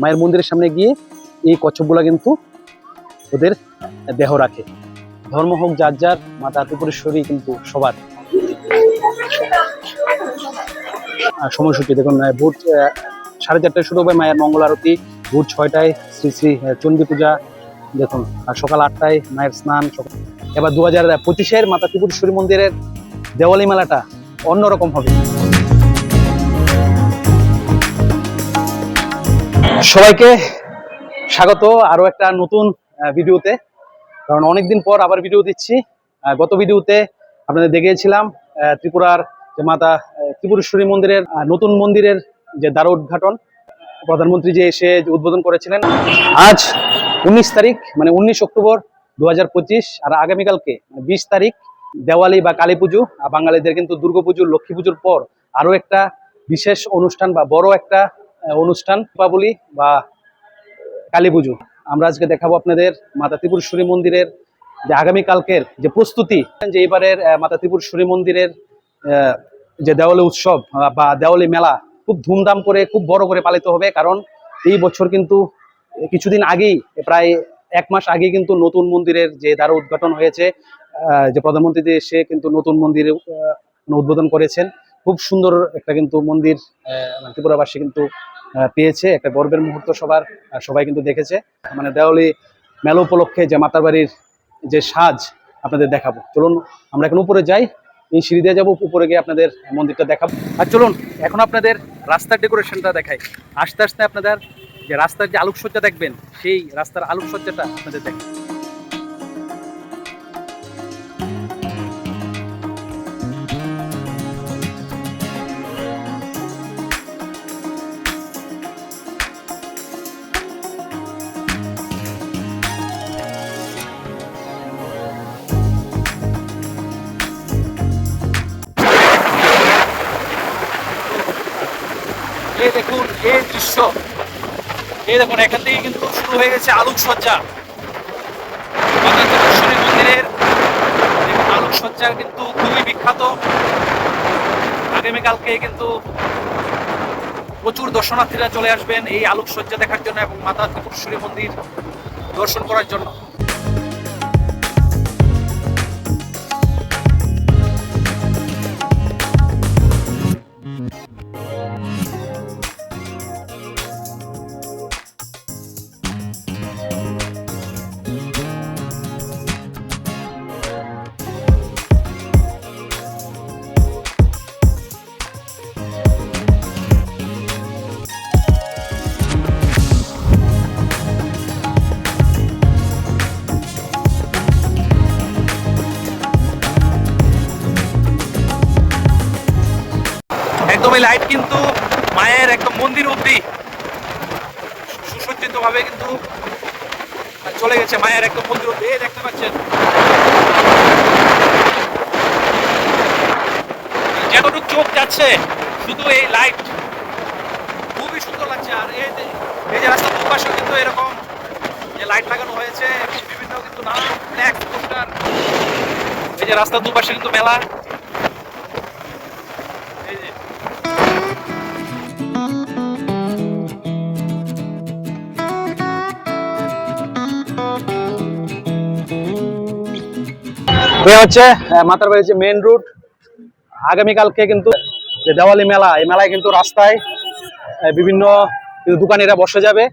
মায়ের মন্দিরের সামনে গিয়ে এই কচ্ছপগুলা কিন্তু ওদের দেহ রাখে। ধর্ম হোক, যার যার, মাতা ত্রিপুরেশ্বরী কিন্তু সবার। সময়সূচি, দেখুন ভোর সাড়ে চারটায় শুরু হবে মায়ের মঙ্গল আরতি। ভোর ছয়টায় শ্রী শ্রী চণ্ডী পূজা, দেখুন, আর সকাল আটটায় মায়ের স্নান এবার দু হাজার পঁচিশের মাতা ত্রিপুরেশ্বরী মন্দিরের দেওয়ালি মেলাটা অন্যরকম হবে। সবাইকে স্বাগত আরও একটা নতুন ভিডিওতে। কারণ অনেকদিন পর আবার ভিডিও দিচ্ছি। গত ভিডিওতে আপনাদের দেখিয়েছিলাম ত্রিপুরার যে মাতা ত্রিপুরেশ্বরী মন্দিরের নতুন মন্দিরের যে দ্বার উদ্ঘাটন, প্রধানমন্ত্রী যে এসে উদ্বোধন করেছিলেন, আজ উনিশ তারিখ মানে উনিশ অক্টোবর দু হাজার পঁচিশ, আর আগামীকালকে বিশ তারিখ, দেওয়ালি বা কালী পুজো বাঙালিদের কিন্তু দুর্গাপুজো লক্ষ্মী পুজোর পর আরও একটা বিশেষ অনুষ্ঠান বা বড় একটা অনুষ্ঠান, দীপাবলি বা কালী পুজো। আমরা আজকে দেখাবো আপনাদের মাতা ত্রিপুরেশ্বরী মন্দিরের যে আগামীকালকের যে প্রস্তুতি, যে এবারের মাতা ত্রিপুরেশ্বরী মন্দিরের যে দেওয়ালি উৎসব বা দেওয়ালি মেলা খুব ধুমধাম করে, খুব বড় করে পালিত হবে। কারণ এই বছর কিন্তু কিছুদিন আগেই, প্রায় এক মাস আগে কিন্তু নতুন মন্দিরের যে দ্বারা উদ্ঘাটন হয়েছে যে প্রধানমন্ত্রী এসে কিন্তু নতুন মন্দির উদ্বোধন করেছেন। খুব সুন্দর একটা কিন্তু মন্দির মানে ত্রিপুরাবাসী কিন্তু পেয়েছে। একটা গর্বের মুহূর্ত সবার সবাই কিন্তু দেখেছে। মানে দেওয়ালি মেলা উপলক্ষে যে মাতার বাড়ির যে সাজ আপনাদের দেখাবো। চলুন, আমরা এখন উপরে যাই। এই সিঁড়ি দিয়ে যাব, উপরে গিয়ে আপনাদের মন্দিরটা দেখাবো। আর চলুন, এখন আপনাদের রাস্তার ডেকোরেশনটা দেখাই। আস্তে আস্তে আপনাদের যে রাস্তার যে আলোকসজ্জা দেখবেন, সেই রাস্তার আলোকসজ্জাটা আপনাদের দেখাই। এই দেখুন, এখান থেকে কিন্তু শুরু হয়ে গেছে আলোকসজ্জা। ত্রিপুরেশ্বরী মন্দিরের আলোকসজ্জা কিন্তু খুবই বিখ্যাত। আগামীকালকে কিন্তু প্রচুর দর্শনার্থীরা চলে আসবেন এই আলোকসজ্জা দেখার জন্য এবং মাতা ত্রিপুরেশ্বরী মন্দির দর্শন করার জন্য। চলে গেছে মায়ের একদম মন্দির এই দেখতে পাচ্ছেন। যতটুকু চোখ যাচ্ছে, শুধু এই লাইট খুবই সুন্দর লাগছে। আর এই যে রাস্তার দুপাশেও কিন্তু এরকম যে লাইট লাগানো হয়েছে বিভিন্ন কিন্তু নানা পোস্টার এই যে রাস্তার দুপাশে কিন্তু মেলা। এ হচ্ছে মাতার বাড়ির যে মেন রুট আগামীকালকে কিন্তু যে দেওয়ালি মেলা, এই মেলায় কিন্তু রাস্তায় বিভিন্ন দোকানিরা বসে যাবে।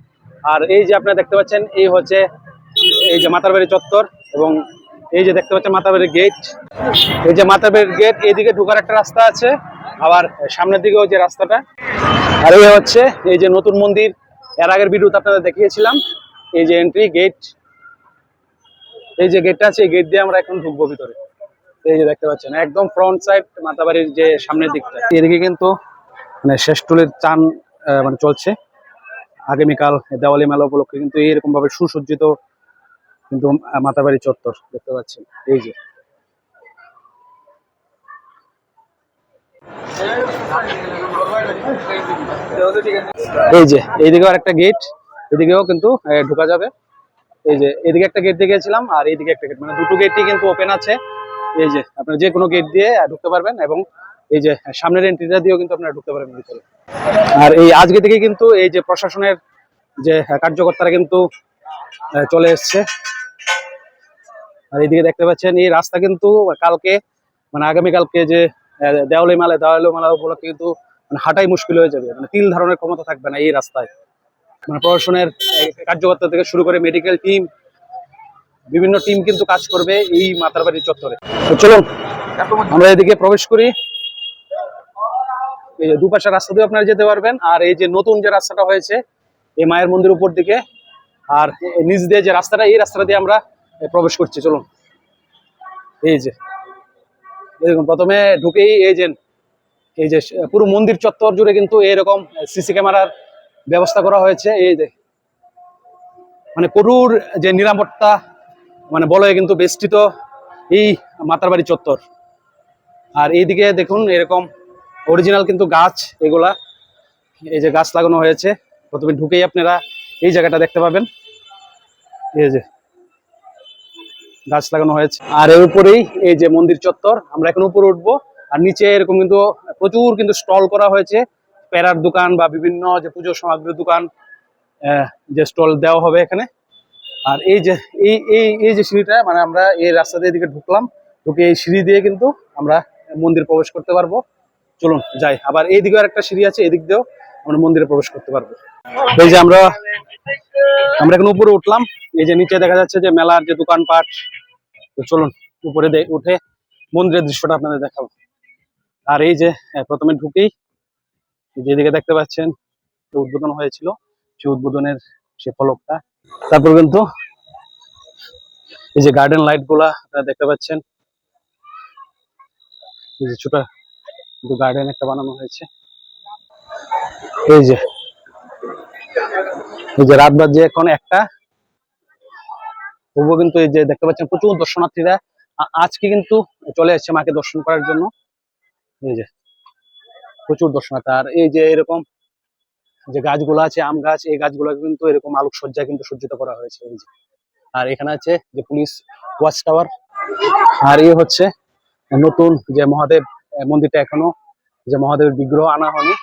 আর এই যে আপনারা দেখতে পাচ্ছেন, এই হচ্ছে এই যে মাতার বাড়ি চত্বর এবং এই যে দেখতে পাচ্ছেন মাতার বাড়ির গেট এই যে মাতার বাড়ির গেট এইদিকে ঢোকার একটা রাস্তা আছে, আবার সামনের দিকেও যে রাস্তাটা। আর এই হচ্ছে এই যে নতুন মন্দির, এর আগের ভিডিওতে আপনাদের দেখিয়েছিলাম, এই যে এন্ট্রি গেট এই যে গেটটা আছে, এই গেট দিয়ে আমরা এখন ঢুকবো ভিতরে। এই যে দেখতে পাচ্ছেন, একদম ফ্রন্ট সাইড মাতাবাড়ির যে সামনের দিকটা। এদিকে কিন্তু মানে শেষ টুলের চান মানে চলছে। আগামীকাল দেওয়ালি মেলা উপলক্ষে কিন্তু এইরকম ভাবে সুসজ্জিত কিন্তু মাতাবাড়ি চত্বর দেখতে পাচ্ছেন। এই যে। এই যে, এইদিকেও আর একটা গেট এদিকেও কিন্তু ঢোকা যাবে। এই যে, এদিকে একটা গেট দিয়ে গেছিলাম আর এইদিকে একটা গেট মানে দুটো গেটই কিন্তু ওপেন আছে। এই যে, আপনারা যে কোনো গেট দিয়ে ঢুকতে পারবেন এবং এই যে সামনের এন্ট্রিটা দিয়েও কিন্তু আপনারা ঢুকতে পারবেন ভিতরে। আর এই আজকে থেকে কিন্তু এই যে প্রশাসনের যে কার্যকর্তারা কিন্তু চলে এসছে। আর এইদিকে দেখতে পাচ্ছেন, এই রাস্তা কিন্তু কালকে মানে আগামীকালকে যে দেওয়ালি মালা দেওয়ালি মালা উপলক্ষে কিন্তু মানে হাঁটাই মুশকিল হয়ে যাবে। মানে তিল ধারণের ক্ষমতা থাকবে না এই রাস্তায়। মানে প্রশাসনের কার্যকর্তা থেকে শুরু করে মেডিকেল টিম বিভিন্ন টিম কিন্তু কাজ করবে এই মাতারবাড়ি চত্বরে। চলুন, আমরা এদিকে প্রবেশ করি। এই যে দুপাশের রাস্তা দিয়ে আপনারা যেতে পারবেন। আর এই যে নতুন যে রাস্তাটা হয়েছে, এই মায়ের মন্দির উপর দিকে, আর নিচ দিয়ে যে রাস্তাটা, এই রাস্তাটা দিয়ে আমরা প্রবেশ করছি। চলুন, এই যে এরকম প্রথমে ঢুকেই এই যে এই যে পুরো মন্দির চত্বর জুড়ে কিন্তু এরকম সিসি ক্যামেরার ব্যবস্থা করা হয়েছে, এই যে মানে করুর যে নিরাপত্তা মানে বলয়ে কিন্তু বেষ্টিত এই মাতারবাড়ি চত্বর। আর এইদিকে দেখুন, এরকম অরিজিনাল কিন্তু গাছ এগুলা, এই যে গাছ লাগানো হয়েছে। প্রথমে ঢুকেই আপনারা এই জায়গাটা দেখতে পাবেন। এই যে গাছ লাগানো হয়েছে। আর এর উপরেই এই যে মন্দির চত্বর, আমরা এখন উপরে উঠবো। আর নিচে এরকম কিন্তু প্রচুর কিন্তু স্টল করা হয়েছে। প্যারার দোকান বা বিভিন্ন যে পুজো সামগ্রীর দোকান যে স্টল দেওয়া হবে এখানে। আর এই যে, এই এই এই যে সিঁড়িটা মানে আমরা এই রাস্তা দিয়ে এদিকে ঢুকলাম, ঢুকে এই সিঁড়ি দিয়ে কিন্তু আমরা মন্দির প্রবেশ করতে পারব। চলুন, যাই। আবার এই দিকেও একটা সিঁড়ি আছে, এদিক দিয়েও আমরা মন্দিরে প্রবেশ করতে পারব। এই যে আমরা আমরা এখন উপরে উঠলাম। এই যে নিচে দেখা যাচ্ছে যে মেলার যে দোকানপাট। তো চলুন, উপরে উঠে মন্দিরের দৃশ্যটা আপনাদের দেখাবো। আর এই যে, প্রথমে ঢুকেই যেদিকে দেখতে পাচ্ছেন উদ্বোধন হয়েছিল, সেই উদ্বোধনের সে ফলকটা। তারপর কিন্তু এই যে গার্ডেন লাইটগুলা আপনারা দেখতে পাচ্ছেন, এই যে ছোট কিন্তু গার্ডেন একটা বানানো হয়েছে। এই যে এই যে রাত বাজে এখন একটা। তবুও কিন্তু এই যে দেখতে পাচ্ছেন প্রচুর দর্শনার্থীরা আজকে কিন্তু চলে এসেছে মাকে দর্শন করার জন্য। এই যে প্রচুর দর্শনার্থী। আর এই যে এরকম যে গাছগুলো আছে, আম গাছ, এই গাছগুলো কিন্তু এরকম আলোকসজ্জা কিন্তু সজ্জিত করা হয়েছে এই যে। আর এখানে আছে যে পুলিশ ওয়াচ টাওয়ার। আর এই হচ্ছে নতুন যে মহাদেব মন্দিরটা এখনও, যে মহাদেবের বিগ্রহ আনা হয়নি।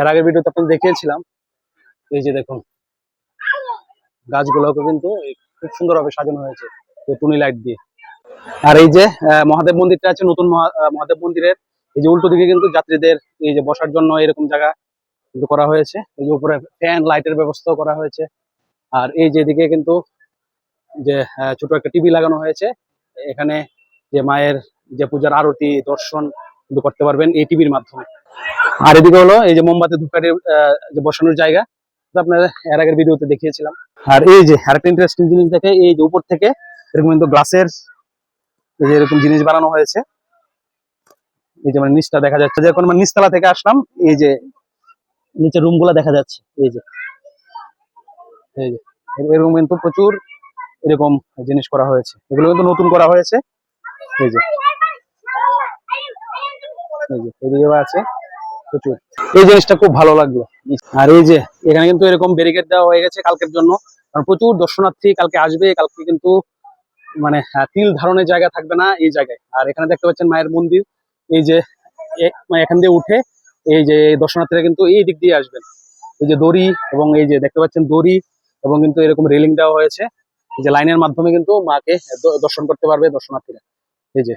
এর আগের ভিডিওতে আপনি দেখিয়েছিলাম। এই যে দেখুন, গাছগুলোকে কিন্তু খুব সুন্দরভাবে সাজানো হয়েছে টুনি লাইট দিয়ে। আর এই যে মহাদেব মন্দিরটা আছে, নতুন মহাদেব মন্দিরের এই যে উল্টো দিকে কিন্তু যাত্রীদের এই যে বসার জন্য এরকম জায়গা কিন্তু করা হয়েছে। এই যে উপরে ফ্যান লাইটের ব্যবস্থাও করা হয়েছে। আর এই যে দিকে কিন্তু যে ছোট একটা টিভি লাগানো হয়েছে। এখানে যে মায়ের যে পূজার আরতি, দর্শন কিন্তু করতে পারবেন এই টিভির মাধ্যমে। আর এদিকে হলো এই যে মোমবাতি ধূপকাঠির যে বসানোর জায়গা আপনার এর আগের ভিডিওতে দেখিয়েছিলাম। আর এই যে আরেকটা ইন্টারেস্টিং জিনিস দেখে, এই যে উপর থেকে এরকম কিন্তু গ্লাসের এরকম জিনিস বানানো হয়েছে। এই যে মানে নিচটা দেখা যাচ্ছে। যে এখন মানে নিচতলা থেকে আসলাম, এই যে নিচে রুম দেখা যাচ্ছে, এই যে। এই যে এরকম কিন্তু প্রচুর এরকম জিনিস করা হয়েছে। এগুলো কিন্তু নতুন করা হয়েছে। এই যে প্রচুর। এই জিনিসটা খুব ভালো লাগল। আর এই যে, এখানে কিন্তু এরকম দেওয়া হয়ে গেছে কালকের জন্য। কারণ প্রচুর দর্শনার্থী কালকে আসবে, কালকে কিন্তু মানে তিল ধারণের জায়গা থাকবে না এই জায়গায়। আর এখানে দেখতে পাচ্ছেন মায়ের মন্দির। এই যে মানে এখান দিয়ে উঠে এই যে দর্শনার্থীরা কিন্তু এই দিক দিয়ে আসবেন। এই যে দড়ি এবং এই যে দেখতে পাচ্ছেন দড়ি এবং কিন্তু এরকম রেলিং দেওয়া হয়েছে। এই যে লাইনের মাধ্যমে কিন্তু মাকে দর্শন করতে পারবে দর্শনার্থীরা। এই যে।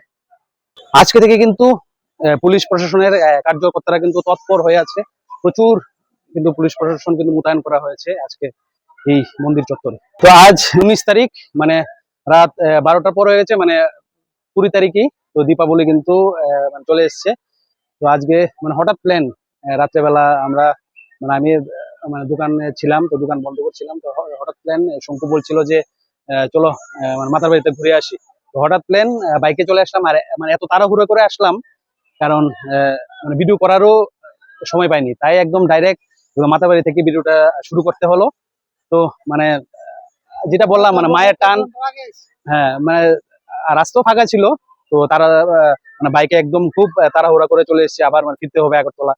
আজকে থেকে কিন্তু পুলিশ প্রশাসনের কার্যকর্তারা কিন্তু তৎপর হয়ে আছে। প্রচুর কিন্তু পুলিশ প্রশাসন কিন্তু মোতায়েন করা হয়েছে আজকে এই মন্দির চত্বরে। তো আজ উনিশ তারিখ মানে রাত আহ, বারোটার পর হয়ে গেছে মানে কুড়ি তারিখেই তো দীপাবলি কিন্তু মানে চলে এসছে। তো আজকে মানে হঠাৎ প্ল্যান রাত্রেবেলা আমরা মানে আমি মানে দোকানে ছিলাম, তো দোকান বন্ধ করছিলাম। তো হঠাৎ প্ল্যান শঙ্কু বলছিল যে চলো মানে মাতার বাড়িতে ঘুরে আসি। তো হঠাৎ প্ল্যান বাইকে চলে আসলাম। আর মানে এত তাড়াহুড়ো করে আসলাম, কারণ মানে ভিডিও করারও সময় পাইনি। তাই একদম ডাইরেক্ট মাতার বাড়ি থেকে ভিডিওটা শুরু করতে হলো। তো মানে যেটা বললাম মানে মায়ের টান হ্যাঁ মানে রাস্তাও ফাঁকা ছিল। তো তারা মানে বাইকে একদম খুব তাড়াহুড়া করে চলে এসেছে, আবার মানে ফিরতে হবে আগরতলা।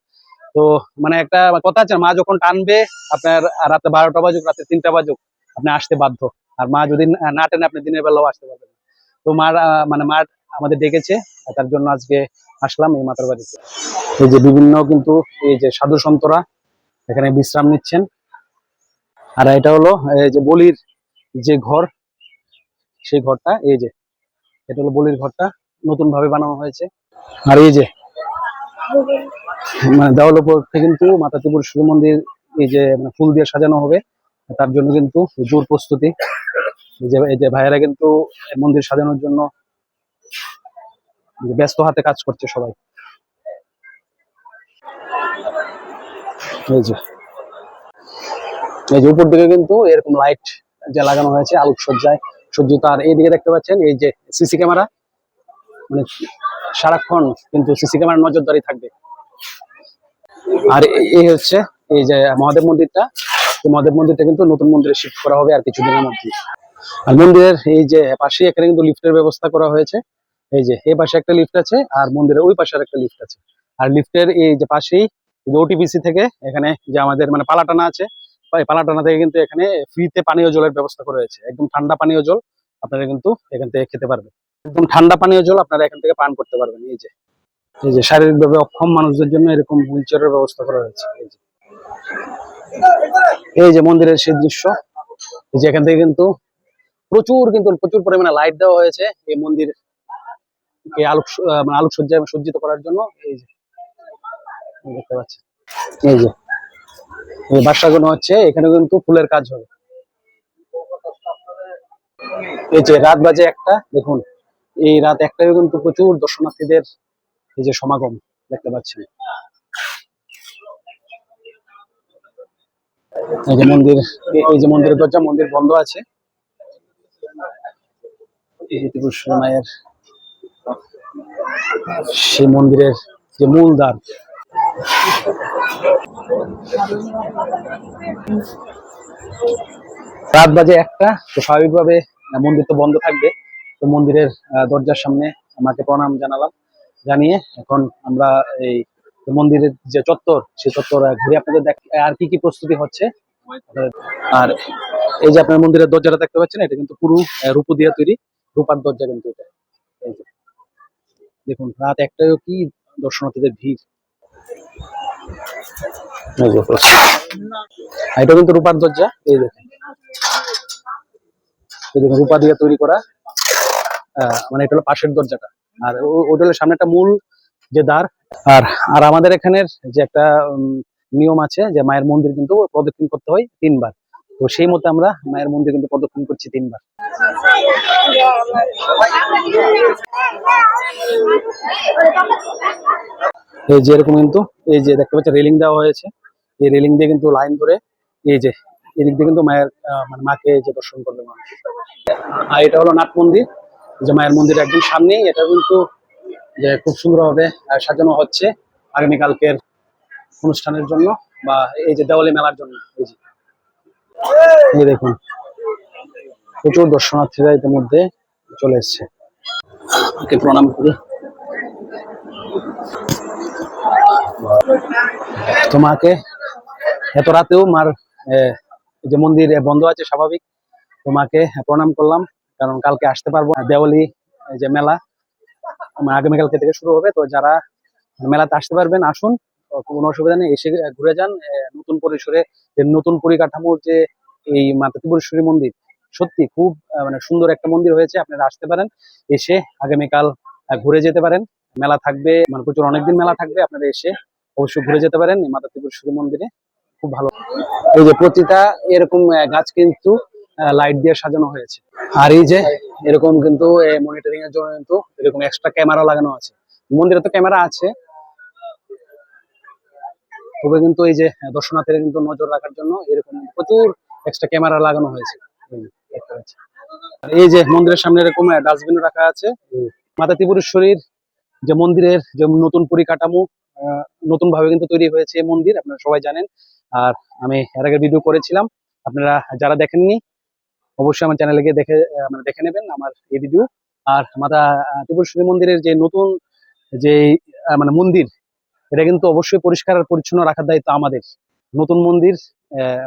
তো মানে একটা কথা আছে, মা যখন টানবে, আপনার রাতে বারোটা বাজুক, রাতে তিনটা বাজুক, আপনি আসতে বাধ্য। আর মা যদি না- টেনে, আপনি দিনের বেলাও আসতে পারবেন। তো মার মানে মা আমাদের ডেকেছে তার জন্য আজকে আসলাম এই মাতার বাড়িতে। এই যে বিভিন্ন কিন্তু এই যে সাধু সন্তরা এখানে বিশ্রাম নিচ্ছেন। আর এটা হলো, এই যে বলির যে ঘর, সেই ঘরটা, এই যে, এটা হলো বলির ঘরটা। নতুন ভাবে বানানো হয়েছে। আর এই যে মানে দেওয়াল উপরে কিন্তু মাতা ত্রিপুর সূর্য মন্দির, এই যে মানে ফুল দিয়ে সাজানো হবে, তার জন্য কিন্তু জোর প্রস্তুতি। যে, এই যে ভাইয়েরা কিন্তু মন্দির সাজানোর জন্য ব্যস্ত হাতে কাজ করছে সবাই। এই যে এই যে উপর দিকে কিন্তু এরকম লাইট যে লাগানো হয়েছে, আলোকসজ্জায় সজ্জিত। আর এইদিকে দেখতে পাচ্ছেন, এই যে সিসি ক্যামেরা মানে সারাক্ষণ কিন্তু সিসি ক্যামেরার নজরদারি থাকবে। আর এই হচ্ছে এই যে মহাদেব মন্দিরটা। মহাদেব মন্দিরটা কিন্তু নতুন মন্দিরে শিফট করা হবে আর কিছুদিনের মধ্যে। আর মন্দিরের এই যে পাশে এখানে কিন্তু লিফটের ব্যবস্থা করা হয়েছে। এই যে এই পাশে একটা লিফট আছে আর মন্দিরের ওই পাশে একটা লিফট আছে। আর লিফটের এই যে পাশেই ওটিপিসি থেকে এখানে যে আমাদের মানে পালাটানা আছে পালাটানা থেকে কিন্তু এখানে ফ্রিতে পানীয় জলের ব্যবস্থা করা হয়েছে। একদম ঠান্ডা পানীয় জল আপনারা কিন্তু এখান থেকে খেতে পারবেন। একদম ঠান্ডা পানীয় জল আপনারা এখান থেকে পান করতে পারবেন, এই যে। এই যে শারীরিকভাবে অক্ষম মানুষদের জন্য এরকম হুইল চেয়ারের ব্যবস্থা করা হয়েছে, এই যে। এই যে মন্দিরের সেই দৃশ্য, এই যে এখান থেকে কিন্তু প্রচুর কিন্তু, প্রচুর পরিমাণে লাইট দেওয়া হয়েছে এই মন্দির কে আলোক মানে সজ্জিত করার জন্য, এই যে। দেখতে পাচ্ছেন। এই যে। এই বাসাগুলো হচ্ছে, এখানে কিন্তু ফুলের কাজ হবে। এই যে রাত বাজে একটা, দেখুন। এই রাত একটায় কিন্তু প্রচুর দর্শনার্থীদের এই যে সমাগম দেখতে পাচ্ছেন। এই যে মন্দির, এই- যে মন্দিরের দরজা, মন্দির বন্ধ আছে। মায়ের সেই মন্দিরের যে মূল দ্বার। রাত বাজে একটা, তো স্বাভাবিকভাবে মন্দির তো বন্ধ থাকবে। তো মন্দিরের দরজার সামনে আমাকে প্রণাম জানালাম, জানিয়ে এখন আমরা এই মন্দিরের যে চত্বর সেই চত্বর ঘুরে আপনাদের দেখ, আর কি কি প্রস্তুতি হচ্ছে? আর এই যে আপনার মন্দিরের দরজাটা দেখতে পাচ্ছেন, এটা কিন্তু পুরো রূপো দিয়ে তৈরি, রূপার দরজা কিন্তু এটা। দেখুন, রাত একটাও কি দর্শনার্থীদের ভিড়। এটা কিন্তু রূপার দরজা এই দেখুন, রূপা দিয়ে তৈরি করা মানে এটা হলো পাশের দরজাটা। আর ওটা হলো সামনে একটা মূল যে দ্বার, আর আর আমাদের এখানের যে একটা নিয়ম আছে যে মায়ের মন্দির কিন্তু প্রদক্ষিণ করতে হয় তিনবার। তো সেই মতো আমরা মায়ের মন্দির কিন্তু প্রদক্ষিণ করছি তিনবার। এই যে এরকম কিন্তু, এই যে দেখতে পাচ্ছি রেলিং দেওয়া হয়েছে। এই রেলিং দিয়ে কিন্তু লাইন ধরে এই যে, এদিক দিয়ে কিন্তু মায়ের মানে মাকে যে দর্শন করবে মানুষ। আর এটা হলো নাট মন্দির। যে মায়ের মন্দির একদম সামনেই এটা কিন্তু যে খুব আহ, সাজানো হচ্ছে আগামীকালকের অনুষ্ঠানের জন্য বা এই যে দেওয়ালি মেলার জন্য। এই যে। এই দেখুন প্রচুর দর্শনার্থীরা ইতিমধ্যে চলে এসছে। ওকে প্রণাম করি। তোমাকে এত রাতেও মার যে মন্দির বন্ধ আছে স্বাভাবিক। তোমাকে প্রণাম করলাম। কারণ কালকে আসতে পারব। দেওয়ালি যে মেলা আমার আগামীকালকে থেকে শুরু হবে। তো যারা মেলাতে আসতে পারবেন, আসুন। কোনো অসুবিধা নেই। এসে ঘুরে যান। নতুন পরিসরে যে নতুন পরিকাঠামোর যে এই মাতা ত্রিপুরেশ্বরী মন্দির, সত্যি খুব মানে সুন্দর একটা মন্দির হয়েছে। আপনারা আসতে পারেন। এসে আগামীকাল ঘুরে যেতে পারেন। মেলা থাকবে মানে প্রচুর অনেকদিন মেলা থাকবে। আপনারা এসে অবশ্যই ঘুরে যেতে পারেন মাতা ত্রিপুরেশ্বরী মন্দিরে। খুব ভালো। এই যে প্রতিটা এরকম গাছ কিন্তু লাইট দিয়ে সাজানো হয়েছে। আর এই যে এরকম কিন্তু মনিটরিং এর জন্য কিন্তু এরকম এক্সট্রা ক্যামেরা লাগানো আছে। মন্দিরে তো ক্যামেরা আছে। তবে কিন্তু এই যে দর্শনার্থীরা কিন্তু নজর রাখার জন্য এরকম প্রচুর এক্সট্রা ক্যামেরা লাগানো হয়েছে। এই যে, আর এই যে মন্দিরের সামনে এরকম ডাস্টবিন রাখা আছে। মাতা ত্রিপুরেশ্বরীর যে মন্দিরের যে নতুন পরিকাঠামো নতুন ভাবে কিন্তু তৈরি হয়েছে এই মন্দির আপনারা সবাই জানেন। আর আমি এর আগে ভিডিও করেছিলাম। আপনারা যারা দেখেননি অবশ্যই আমার চ্যানেলে গিয়ে দেখে মানে দেখে নেবেন আমার এই ভিডিও আর মাতা ত্রিপুরেশ্বরী মন্দিরের যে নতুন, যে মানে মন্দির, এটা কিন্তু অবশ্যই পরিষ্কার আর পরিচ্ছন্ন রাখার দায়িত্ব আমাদের। নতুন মন্দির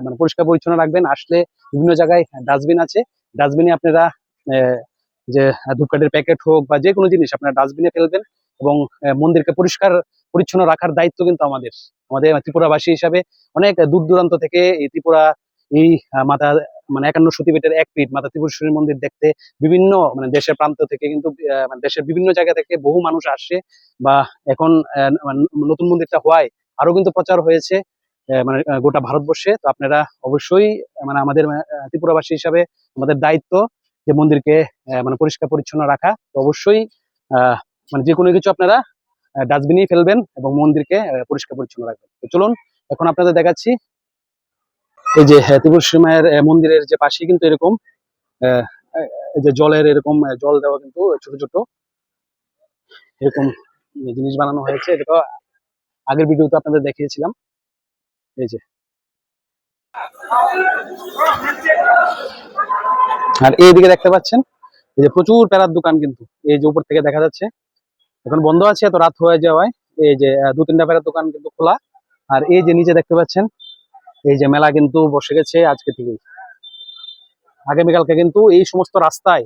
মানে পরিষ্কার পরিচ্ছন্ন রাখবেন, আসলে বিভিন্ন জায়গায় ডাস্টবিন আছে। ডাস্টবিনে আপনারা যে ধূপকাঠির প্যাকেট হোক বা যে কোনো জিনিস আপনারা ডাস্টবিনে ফেলবেন এবং মন্দিরকে পরিষ্কার, পরিচ্ছন্ন রাখার দায়িত্ব কিন্তু আমাদের। আমাদের ত্রিপুরাবাসী হিসাবে অনেক দূর দূরান্ত থেকে এই ত্রিপুরা, এই মাতা মানে একান্ন সতীপীঠের এক পীঠ মাতা ত্রিপুরেশ্বরী মন্দির দেখতে বিভিন্ন মানে দেশের প্রান্ত থেকে কিন্তু মানে দেশের বিভিন্ন জায়গা থেকে বহু মানুষ আসে বা এখন মানে নতুন মন্দিরটা হওয়ায় আরও কিন্তু প্রচার হয়েছে মানে গোটা ভারতবর্ষে। তো আপনারা অবশ্যই মানে আমাদের ত্রিপুরাবাসী হিসাবে আমাদের দায়িত্ব যে মন্দিরকে মানে পরিষ্কার পরিচ্ছন্ন রাখা। তো অবশ্যই মানে যে কোনো কিছু আপনারা ডাস্টবিনেই ফেলবেন এবং মন্দিরকে পরিষ্কার পরিচ্ছন্ন রাখবেন। তো চলুন, এখন আপনাদের দেখাচ্ছি এই যে হ্যাঁ, ত্রিপুরেশ্বরী মায়ের মন্দিরের যে পাশে কিন্তু এরকম যে জলের এরকম জল দেওয়া কিন্তু ছোট ছোট। এরকম জিনিস বানানো হয়েছে। এটা তো আগের ভিডিওতে আপনাদের দেখিয়েছিলাম। এই যে। আর এইদিকে দেখতে পাচ্ছেন এই যে প্রচুর প্যারার দোকান কিন্তু। এই যে উপর থেকে দেখা যাচ্ছে। এখন বন্ধ আছে এত রাত হয়ে যাওয়ায়। এই যে দু তিনটা প্যারার দোকান কিন্তু খোলা। আর এই যে নিচে দেখতে পাচ্ছেন এই যে মেলা কিন্তু বসে গেছে আজকে থেকেই। আগামীকালকে কিন্তু এই সমস্ত রাস্তায়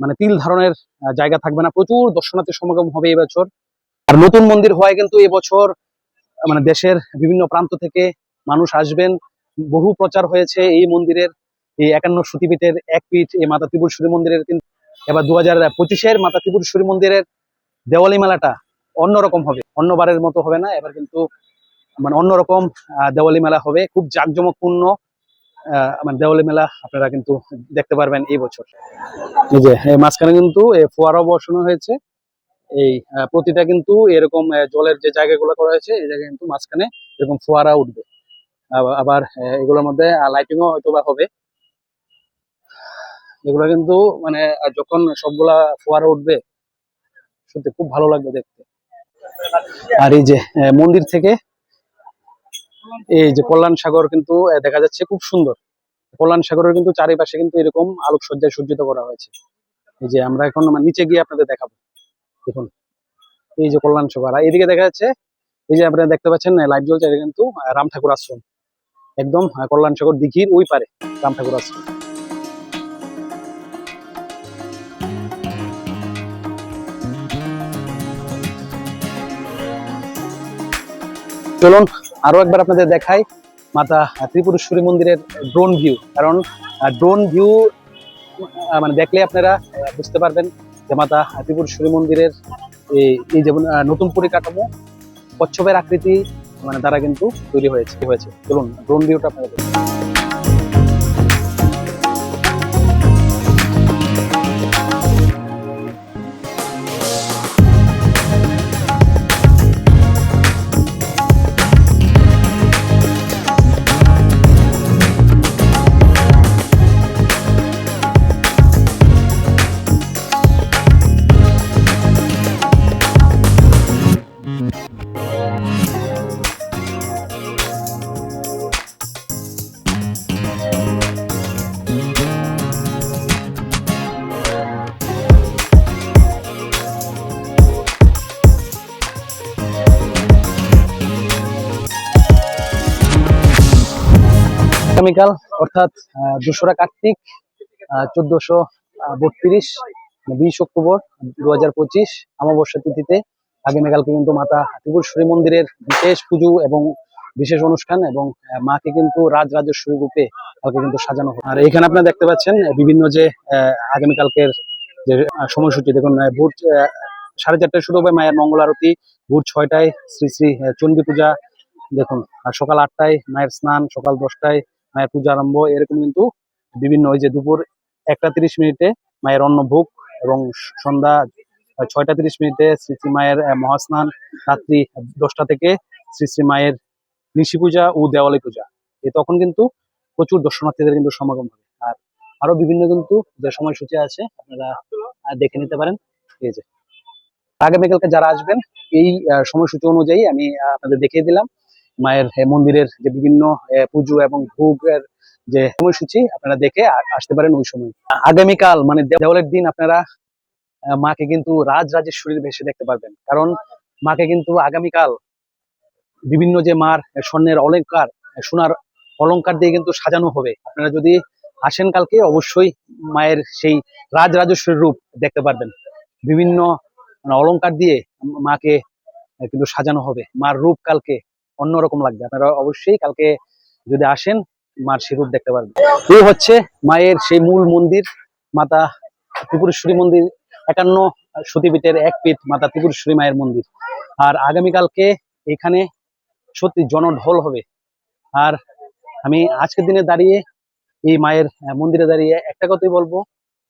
মানে তিল ধারণের জায়গা থাকবে না। প্রচুর দর্শনার্থী সমাগম হবে এই বছর আর নতুন মন্দির হওয়ায় কিন্তু এবছর মানে দেশের বিভিন্ন প্রান্ত থেকে মানুষ আসবেন। বহু প্রচার হয়েছে এই মন্দিরের, এই একান্ন সতীপীঠের এক পীঠ, এই মাতা ত্রিপুরেশ্বরী মন্দিরের কিন্তু এবার দু হাজার পঁচিশের মাতা ত্রিপুরেশ্বরী মন্দিরের দেওয়ালি মেলাটা অন্যরকম হবে। অন্যবারের মতো হবে না, এবার কিন্তু মানে অন্যরকম দেওয়ালি মেলা হবে। খুব জাঁকজমকপূর্ণ মানে দেওয়ালি মেলা আপনারা কিন্তু দেখতে পারবেন এই বছর। এই যে মাঝখানে কিন্তু ফোয়ারাও বসানো হয়েছে। এই প্রতিটা কিন্তু এরকম জলের যে জায়গাগুলো করা হয়েছে, এই জায়গায় কিন্তু মাঝখানে এরকম ফোয়ারা উঠবে। আবার- এগুলোর মধ্যে লাইটিংও হয়তো বা হবে। এগুলো কিন্তু মানে যখন সবগুলা ফোয়ারা উঠবে, সত্যি খুব ভালো লাগবে দেখতে। আর এই যে মন্দির থেকে এই যে কল্যাণ সাগর কিন্তু দেখা যাচ্ছে খুব সুন্দর। কল্যাণ সাগরের কিন্তু চারিপাশে কিন্তু এরকম আলোকসজ্জায় সজ্জিত করা হয়েছে। এই যে আমরা এখন নিচে গিয়ে আপনাদের দেখাবো। দেখুন, এই যে কল্যাণ সাগর। আর এইদিকে দেখা যাচ্ছে, এই যে আপনারা দেখতে পাচ্ছেন লাইট জ্বলছে, এটা কিন্তু রাম ঠাকুর আশ্রম। একদম কল্যাণ সাগর দিঘির ওই পারে রাম ঠাকুর আশ্রম। চলুন আরও একবার আপনাদের দেখাই মাতা ত্রিপুরেশ্বরী মন্দিরের ড্রোন ভিউ কারণ ড্রোন ভিউ মানে দেখলে আপনারা বুঝতে পারবেন যে মাতা ত্রিপুরেশ্বরী মন্দিরের এই যেমন নতুন পরিকাঠামো, কচ্ছপের আকৃতি মানে দ্বারা কিন্তু তৈরি হয়েছে হয়েছে। চলুন ড্রোন ভিউটা আপনাদের আগামীকাল অর্থাৎ দোসরা কার্তিক চোদ্দশো বত্রিশ বিশ অক্টোবর দু হাজার পঁচিশ অমাবস্যা তিথিতে। আগামীকালকে কিন্তু মাতা ত্রিপুরেশ্বরী মন্দিরের বিশেষ পুজো এবং বিশেষ অনুষ্ঠান এবং মাকে কিন্তু রাজ রাজেশ্বরী রূপে কালকে কিন্তু সাজানো হবে আর এখানে আপনারা দেখতে পাচ্ছেন বিভিন্ন যে আগামীকালকের যে সময়সূচি, দেখুন ভোর সাড়ে চারটায় শুরু হবে মায়ের মঙ্গল আরতি, ভোর ছয়টায় শ্রী শ্রী চণ্ডী পূজা, দেখুন, আর সকাল আটটায় মায়ের স্নান, সকাল দশটায় মায়ের পূজা আরম্ভ। এরকম কিন্তু বিভিন্ন ওই যে দুপুর একটা তিরিশ মিনিটে মায়ের অন্নভোগ এবং সন্ধ্যা ছয়টা তিরিশ মিনিটে শ্রী শ্রী মায়ের মহাস্নান, রাত্রি দশটা থেকে শ্রী শ্রী মায়ের নিশি পূজা ও দেওয়ালি পূজা। এ তখন কিন্তু প্রচুর দর্শনার্থীদের কিন্তু সমাগম হবে। আর আরও বিভিন্ন কিন্তু যে সময়সূচি আছে, আপনারা দেখে নিতে পারেন। এই যে আগামীকালকে যারা আসবেন, এই সময়সূচি অনুযায়ী আমি আপনাদের দেখিয়ে দিলাম। মায়ের মন্দিরের যে বিভিন্ন পুজো এবং ভোগের যে সময়সূচি আপনারা দেখে আসতে পারেন ওই সময়। আগামীকাল মানে দেওয়ালের দিন আপনারা মাকে কিন্তু রাজ রাজেশ্বরীর ভেসে দেখতে পারবেন। কারণ মাকে কিন্তু আগামীকাল বিভিন্ন যে মার স্বর্ণের অলংকার সোনার অলংকার দিয়ে কিন্তু সাজানো হবে। আপনারা যদি আসেন কালকে, অবশ্যই মায়ের সেই রাজ রাজেশ্বরীর রূপ দেখতে পারবেন। বিভিন্ন মানে অলংকার দিয়ে মাকে কিন্তু সাজানো হবে। মার রূপ কালকে অন্যরকম লাগবে। আপনারা অবশ্যই কালকে যদি আসেন, মার স্বরূপ দেখতে পারবেন। এই হচ্ছে মায়ের সেই মূল মন্দির, মাতা ত্রিপুরেশ্বরী মন্দির, একান্ন সতীপীঠের এক পীঠ, মাতা ত্রিপুরেশ্বরী মায়ের মন্দির। আর আগামীকালকে এখানে সত্যি জনঢল হবে। আর আমি আজকের দিনে দাঁড়িয়ে, এই মায়ের মন্দিরে দাঁড়িয়ে একটা কথাই বলব।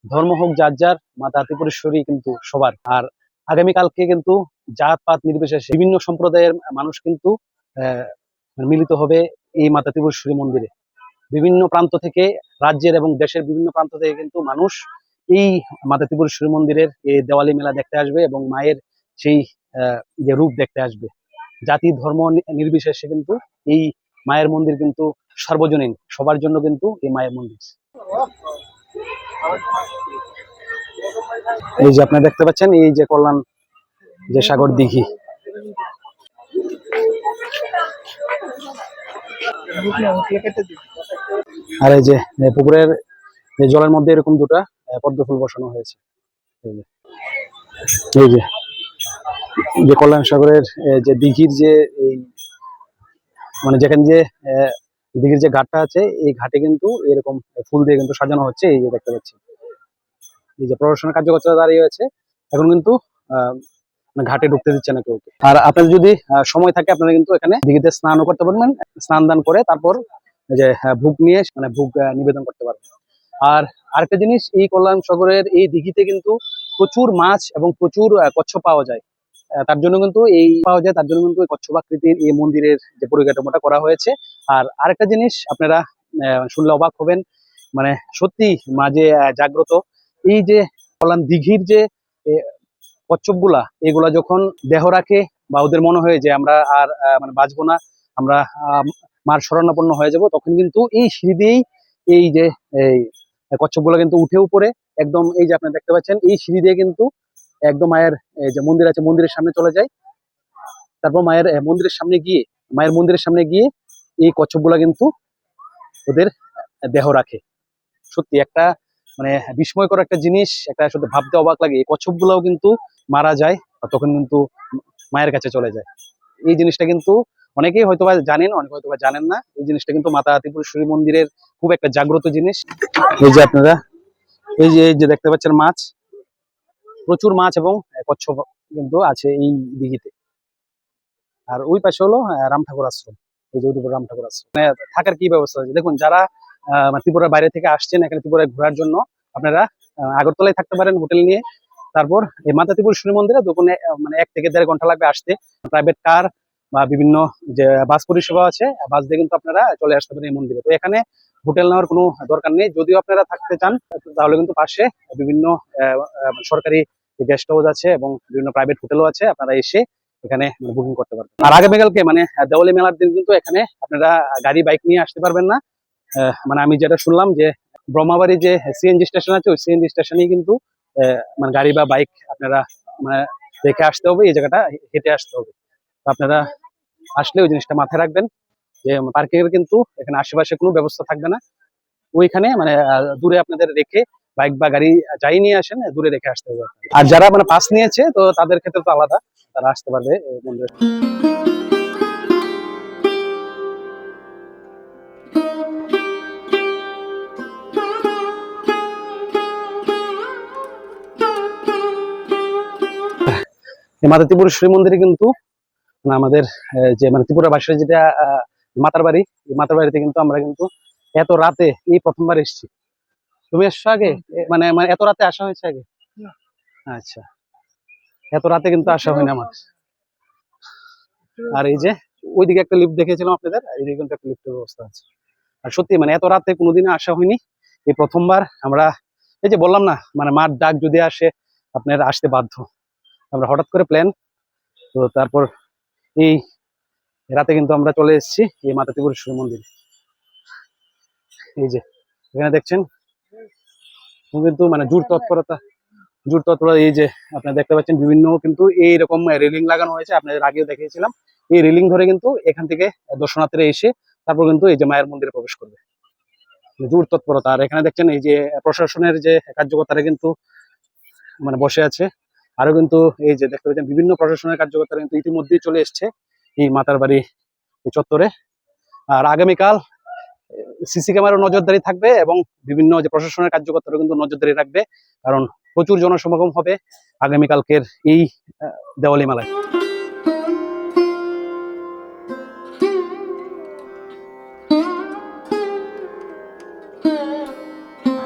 ধর্ম হোক যার যার, মাতা ত্রিপুরেশ্বরী কিন্তু সবার। আর আগামীকালকে কিন্তু জাত পাত নির্বিশেষে বিভিন্ন সম্প্রদায়ের মানুষ কিন্তু মিলিত হবে এই মাতা ত্রিপুরেশ্বরী মন্দিরে। বিভিন্ন প্রান্ত থেকে রাজ্যের এবং দেশের বিভিন্ন প্রান্ত থেকে কিন্তু মানুষ এই মাতা ত্রিপুরেশ্বরী মন্দিরের এই দেওয়ালি মেলা দেখতে আসবে এবং মায়ের সেই যে রূপ দেখতে আসবে। জাতি, ধর্ম নির্বিশেষে কিন্তু এই মায়ের মন্দির কিন্তু সর্বজনীন। সবার জন্য কিন্তু এই মায়ের মন্দির। এই যে আপনারা দেখতে পাচ্ছেন, এই যে কল্যাণ যে সাগর দিঘি আর এই যে পুকুরের জলের মধ্যে এরকম দুটা পদ্ম ফুল বসানো হয়েছে। এই যে যে কল্যাণ সাগরের যে দিঘির যে এই মানে যেখানে যে দিঘির যে ঘাটটা আছে, এই ঘাটে কিন্তু এরকম ফুল দিয়ে কিন্তু সাজানো হচ্ছে, এই যে দেখতে পাচ্ছি এই যে প্রশাসনের কার্যকর্তা দাঁড়িয়ে আছে। এখন কিন্তু ঘাটে ঢুকতে দিচ্ছে না কেউ আর আপনার যদি সময় থাকে আপনারা কিন্তু এখানে দিঘিতে স্নানও করতে পারবেন স্নান দান করে তারপর যে আহ, ভোগ নিয়ে মানে ভোগ নিবেদন করতে পারবেন। আর আরেকটা জিনিস এই কল্যাণ সাগরের এই দিঘিতে কিন্তু প্রচুর মাছ এবং প্রচুর আহ, কচ্ছপ পাওয়া যায়। তার জন্য কিন্তু এই পাওয়া যায় তার জন্য কিন্তু এই কচ্ছপ আকৃতির এই মন্দিরের যে পরিকাঠামোটা করা হয়েছে। আর আরেকটা জিনিস আপনারা শুনলে অবাক হবেন মানে সত্যি মাঝে জাগ্রত। এই যে কল্যাণ দিঘির যে কচ্ছপগুলা এগুলা যখন দেহ রাখে বা ওদের মনে হয় যে আমরা আর মানে বাঁচবো না, আমরা মার শরণাপন্ন হয়ে যাব, তখন কিন্তু এই সিঁড়ি দিয়েই এই যে, এই কচ্ছপগুলা কিন্তু উঠে উপরে, একদম এই যে আপনি দেখতে পাচ্ছেন, এই সিঁড়ি দিয়ে কিন্তু একদম মায়ের যে মন্দির আছে, মন্দিরের সামনে চলে যায়। তারপর মায়ের মন্দিরের সামনে গিয়ে, মায়ের মন্দিরের সামনে গিয়ে এই কচ্ছপগুলা কিন্তু ওদের দেহ রাখে। সত্যি একটা মানে বিস্ময়কর একটা জিনিস, একটা শুধু ভাবতে অবাক লাগে। এই কচ্ছপ গুলাও কিন্তু মারা যায় তখন কিন্তু মায়ের কাছে চলে যায়। এই জিনিসটা কিন্তু অনেকেই হয়তোবা জানেন, অনেকে হয়তোবা জানেন না। এই জিনিসটা কিন্তু মাতা ত্রিপুরেশ্বরী মন্দিরের খুব একটা জাগ্রত জিনিস। এই যে আপনারা, এই যে এই যে দেখতে পাচ্ছেন মাছ, প্রচুর মাছ এবং কচ্ছপ কিন্তু আছে এই দিঘিতে। আর ওই পাশে হলো রাম ঠাকুর আশ্রম, এই যে উদয়পুর রাম ঠাকুর আশ্রম। মানে থাকার কি ব্যবস্থা আছে? দেখুন, যারা ত্রিপুরার বাইরে থেকে আসছেন এখানে ত্রিপুরায় ঘোরার জন্য, আপনারা আগরতলায় থাকতে পারেন হোটেল নিয়ে। তারপর এই মাতা ত্রিপুরেশ্বরী মন্দিরে দোকানে মানে এক থেকে দেড় ঘণ্টা লাগবে আসতে। প্রাইভেট কার বা বিভিন্ন যে বাস পরিষেবা আছে বাস দিয়ে কিন্তু আপনারা চলে আসতে পারেন এই মন্দিরে। তো এখানে হোটেল নেওয়ার কোনো দরকার নেই। যদিও আপনারা থাকতে চান তাহলে কিন্তু পাশে বিভিন্ন সরকারি গেস্ট হাউস আছে এবং বিভিন্ন প্রাইভেট হোটেলও আছে। আপনারা এসে এখানে বুকিং করতে পারবেন। আর আগামীকালকে মানে দেওয়ালি মেলার দিন কিন্তু এখানে আপনারা গাড়ি বাইক নিয়ে আসতে পারবেন না। মানে আমি যেটা শুনলাম যে ব্রহ্মাবাড়ি যে সিএনজি স্টেশন আছে, ওই সিএনজি স্টেশনেই কিন্তু মানে গাড়ি বা বাইক আপনারা মানে রেখে আসতে হবে, এই জায়গাটা হেঁটে আসতে হবে। আপনারা আসলে ওই জিনিসটা মাথায় রাখবেন যে পার্কিং এর কিন্তু এখানে আশেপাশে কোনো ব্যবস্থা থাকবে না। ওইখানে মানে দূরে আপনাদের রেখে বাইক বা গাড়ি যাই নিয়ে আসেন, দূরে রেখে আসতে হবে আর যারা মানে পাস নিয়েছে, তো তাদের ক্ষেত্রে তো আলাদা, তারা আসতে পারবে মন্দিরে। এই মাতা ত্রিপুরেশ্বরী মন্দিরে কিন্তু আমাদের যে মানে ত্রিপুরা ভাষার যেটা মাতার বাড়ি এই মাতার বাড়িতে কিন্তু আমরা কিন্তু এত রাতে এই প্রথমবার এসেছি। তুমি এসছো আগে? মানে মানে এত রাতে আসা হয়েছে আগে? আচ্ছা। এত রাতে কিন্তু আসা হয়নি আমার। আর এই যে ওইদিকে একটা লিফট দেখেছিলাম আপনাদের এইদিকে কিন্তু একটা লিফটের ব্যবস্থা আছে। আর সত্যি মানে এত রাতে কোনোদিনও আসা হয়নি। এই প্রথমবার আমরা এই যে বললাম না মানে মার ডাক যদি আসে আপনার আসতে বাধ্য। আমরা হঠাৎ করে প্ল্যান তো তারপর এই রাতে কিন্তু আমরা চলে এসেছি, এই মাতা ত্রিপুরেশ্বরী মন্দির। এই যে, এখানে দেখছেন? কিন্তু মানে জোর তৎপরতা জোর তৎপরতা, এই যে আপনারা দেখতে পাচ্ছেন, বিভিন্ন কিন্তু এইরকম রেলিং লাগানো হয়েছে, আপনাদের আগেও দেখিয়েছিলাম। এই রেলিং ধরে কিন্তু এখান থেকে দর্শনার্থীরা এসে তারপর কিন্তু এই যে মায়ের মন্দিরে প্রবেশ করবে। জোর তৎপরতা, আর এখানে দেখছেন এই যে প্রশাসনের যে কার্যকর্তারা কিন্তু মানে বসে আছে আরও কিন্তু এই যে দেখতে পাচ্ছেন, বিভিন্ন প্রশাসনের কার্যকর্তারা কিন্তু ইতিমধ্যেই চলে এসছে এই মাতার বাড়ি চত্বরে। আর আগামীকাল সিসি ক্যামেরার নজরদারি থাকবে এবং বিভিন্ন যে প্রশাসনের কার্যকর্তারা কিন্তু নজরদারি রাখবে, কারণ প্রচুর জনসমাগম হবে আগামীকালকের এই দেওয়ালি মেলায়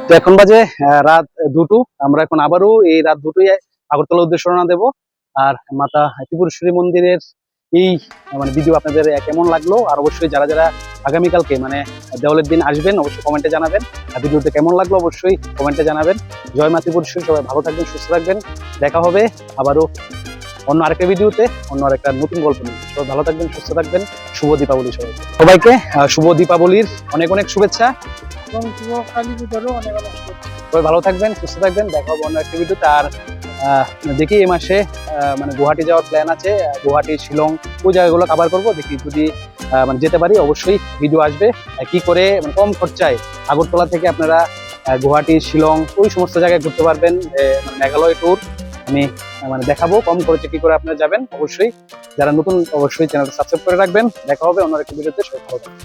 তো এখন বাজে রাত দুটো। আমরা এখন আবারও এই রাত দুটোই আগরতলা উদ্দেশ্যে রওনা দেবো। আর মাতা ত্রিপুরেশ্বরী মন্দিরের এই মানে ভিডিও আপনাদের কেমন লাগল? আর অবশ্যই যারা যারা আগামীকালকে মানে দেওয়ালের দিন আসবেন অবশ্যই কমেন্টে জানাবেন। আর ভিডিওতে কেমন লাগল অবশ্যই কমেন্টে জানাবেন। জয় মা ত্রিপুরেশ্বরী সবাই ভালো থাকবেন সুস্থ থাকবেন। দেখা হবে আবারও অন্য আরেকটা ভিডিওতে অন্য আরেকটা নতুন গল্প নিয়ে। সবাই ভালো থাকবেন সুস্থ থাকবেন। শুভ দীপাবলি সবাই সবাইকে শুভ দীপাবলির অনেক অনেক শুভেচ্ছা। এবং শুভ কালী পুজোরও অনেক অনেক শুভেচ্ছা। সবাই ভালো থাকবেন সুস্থ থাকবেন। দেখা হবে অন্য একটা ভিডিওতে আর দেখি এই মাসে মানে গুয়াহাটি যাওয়ার প্ল্যান আছে। আহ, গুয়াহাটি শিলং ওই জায়গাগুলো কাভার করব। দেখি যদি মানে যেতে পারি অবশ্যই ভিডিও আসবে। কি করে মানে কম খরচায় আগরতলা থেকে আপনারা আহ, গুয়াহাটি শিলং ওই সমস্ত জায়গায় ঘুরতে পারবেন মানে মেঘালয় ট্যুর আমি মানে দেখাবো কম খরচে কি করে আপনারা যাবেন। অবশ্যই যারা নতুন অবশ্যই চ্যানেলটা সাবস্ক্রাইব করে রাখবেন। দেখা হবে অন্য একটা ভিডিওতে থাকবেন।